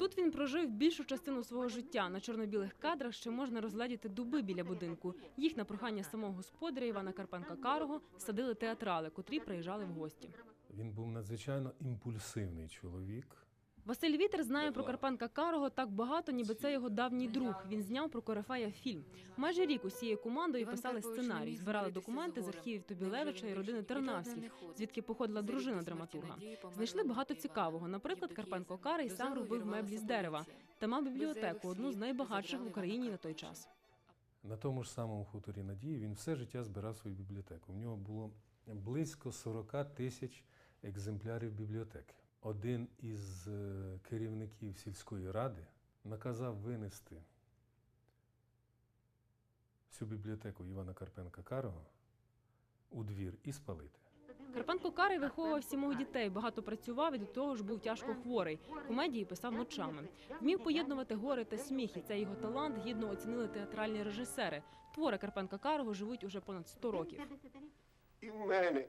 Тут він прожив більшу частину свого життя. На чорно-білих кадрах ще можна розгледіти дуби біля будинку. Їх на прохання самого господаря Івана Карпенка Карого садили театрали, котрі приїжджали в гості. Він був надзвичайно імпульсивний чоловік. Василь Вітер знає про Карпенка Карого так багато, ніби це його давній друг. Він зняв про Корифея фільм. Майже рік усією командою писали сценарій, збирали документи з архівів Тобілевича і родини Тернавських, звідки походила дружина драматурга. Знайшли багато цікавого. Наприклад, Карпенко Карий сам робив меблі з дерева та мав бібліотеку, одну з найбагатших в Україні на той час. На тому ж самому хуторі Надії він все життя збирав свою бібліотеку. В нього було близько 40 тисяч екземплярів бібліотеки. Один із е, керівників сільської ради наказав винести всю бібліотеку Івана Карпенка Карого у двір і спалити. Карпенко Карий виховував сімох дітей, багато працював і до того ж був тяжко хворий. Комедії писав ночами. Вмів поєднувати горе та сміх, і цей його талант гідно оцінили театральні режисери. Твори Карпенка Карого живуть уже понад 100 років. І в мене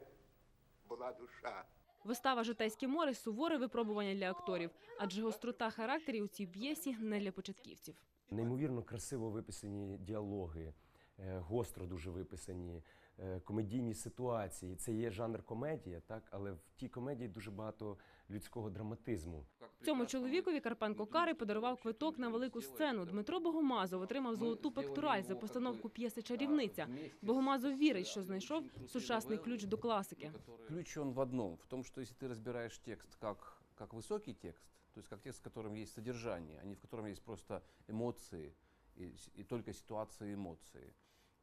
була душа. Вистава Житейське море суворе випробування для акторів, адже гострота характерів у цій п'єсі не для початківців. Неймовірно красиво виписані діалоги, гостро дуже виписані е, комедійні ситуації. Це є жанр комедія, так, але в тій комедії дуже багато людського драматизму. Цьому чоловікові Карпенко Карий подарував квиток на велику сцену. Дмитро Богомазов отримав золоту пектораль за постановку п'єси Чарівниця. Богомазов вірить, що знайшов сучасний ключ до класики. Ключ он в одном, в том, что если ты разбираешь текст как, как высокий текст, то есть как текст, в котором есть содержание, а не в котором есть просто эмоции и, с- и только ситуации и эмоции,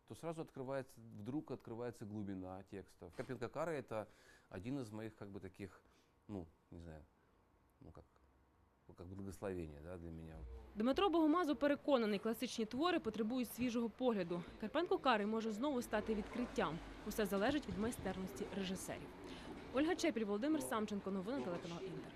то сразу открывается, вдруг открывается глубина текста. Карпенко Кара это один из моих как бы таких, ну, не знаю, ну как, ну, как благословения да, для меня. Дмитро Богомазов переконаний, класичні твори потребують свіжого погляду. Карпенко Карий може знову стати відкриттям. Усе залежить від майстерності режисерів. Ольга Чепіль, Володимир Самченко. Новини телеканал Інтер.